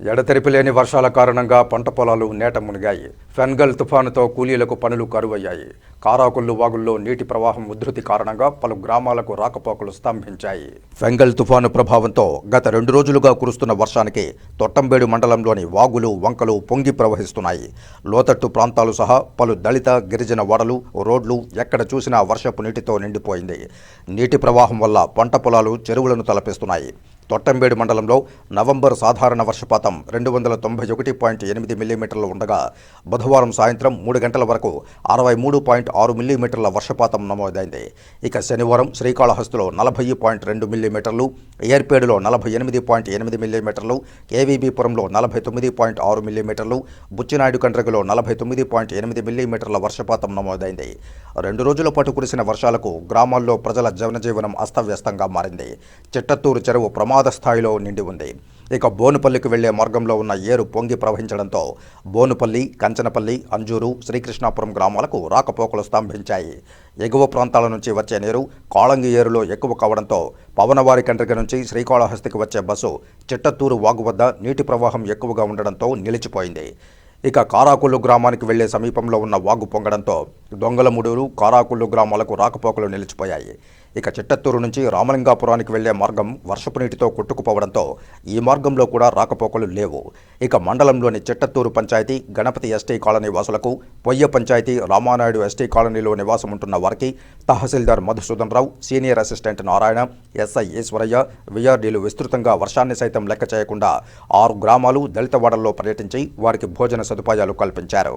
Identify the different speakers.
Speaker 1: ఎడతెరిపి లేని వర్షాల కారణంగా పంట పొలాలు నేట మునిగాయి. ఫెన్గల్ తుఫానుతో కూలీలకు పనులు కరువయ్యాయి. కారాకుళ్ళు వాగుల్లో నీటి ప్రవాహం ఉధృతి కారణంగా పలు గ్రామాలకు రాకపోకలు స్తంభించాయి. ఫెంగల్ తుఫాను ప్రభావంతో గత రెండు రోజులుగా కురుస్తున్న వర్షానికి తొట్టంబేడు మండలంలోని వాగులు వంకలు పొంగి ప్రవహిస్తున్నాయి. లోతట్టు ప్రాంతాలు సహా పలు దళిత గిరిజన వడలు రోడ్లు ఎక్కడ చూసినా వర్షపు నీటితో నిండిపోయింది. నీటి ప్రవాహం వల్ల పంట పొలాలు చెరువులను తలపిస్తున్నాయి. తొట్టంబేడు మండలంలో నవంబర్ సాధారణ వర్షపాతం రెండు వందల తొంభై ఒకటి పాయింట్ ఎనిమిది మిల్లీమీటర్లు ఉండగా బుధవారం సాయంత్రం మూడు గంటల వరకు అరవై మూడు పాయింట్ ఆరు మిల్లీమీటర్ల వర్షపాతం నమోదైంది. ఇక శనివారం శ్రీకాళహస్తిలో నలభై పాయింట్ రెండు మిల్లీమీటర్లు ఏర్పేడులో నలభై ఎనిమిది పాయింట్ ఎనిమిది మిల్లీమీటర్లు కేవీబీపురంలో నలభై తొమ్మిది పాయింట్ ఆరు మిల్లీమీటర్లు బుచ్చినాయుడు కండ్రగలో నలభై తొమ్మిది పాయింట్ ఎనిమిది మిల్లీమీటర్ల వర్షపాతం నమోదైంది. రెండు రోజుల పాటు కురిసిన వర్షాలకు గ్రామాల్లో ప్రజల జనజీవనం అస్తవ్యస్తంగా మారింది. చిట్టత్తూరు చెరువు ప్రమాద స్థాయిలో నిండి ఉంది. ఇక బోనుపల్లికి వెళ్ళే మార్గంలో ఉన్న ఏరు పొంగి ప్రవహించడంతో బోనుపల్లి కంచనపల్లి అంజూరు శ్రీకృష్ణాపురం గ్రామాలకు రాకపోకలు స్తంభించాయి. ఎగువ ప్రాంతాల నుంచి వచ్చే నీరు కాళంగి ఏరులో ఎక్కువ కావడంతో పవనవారి కండ్రిక నుంచి శ్రీకాళహస్తికి వచ్చే బస్సు చిట్టత్తూరు వాగు వద్ద నీటి ప్రవాహం ఎక్కువగా ఉండడంతో నిలిచిపోయింది. ఇక కారాకుళ్ళు గ్రామానికి వెళ్ళే సమీపంలో ఉన్న వాగు పొంగడంతో దొంగలముడూరు కారాకుళ్ళు గ్రామాలకు రాకపోకలు నిలిచిపోయాయి. ఇక చిట్టత్తూరు నుంచి రామలింగాపురానికి వెళ్ళే మార్గం వర్షపు నీటితో కొట్టుకుపోవడంతో ఈ మార్గంలో కూడా రాకపోకలు లేవు. ఇక మండలంలోని చిట్టత్తూరు పంచాయతీ గణపతి ఎస్టీ కాలనీ వాసులకు పొయ్య పంచాయతీ రామానాయుడు ఎస్టీ కాలనీలో నివాసం ఉంటున్న వారికి tahsildar Madhusudan Rao senior assistant Narayana SI Eswaraiah విఆర్డీలు విస్తృతంగా వర్షాన్ని సైతం లెక్క చేయకుండా ఆరు గ్రామాలు దళితవాడల్లో పర్యటించి వారికి భోజన సదుపాయాలు కల్పించారు.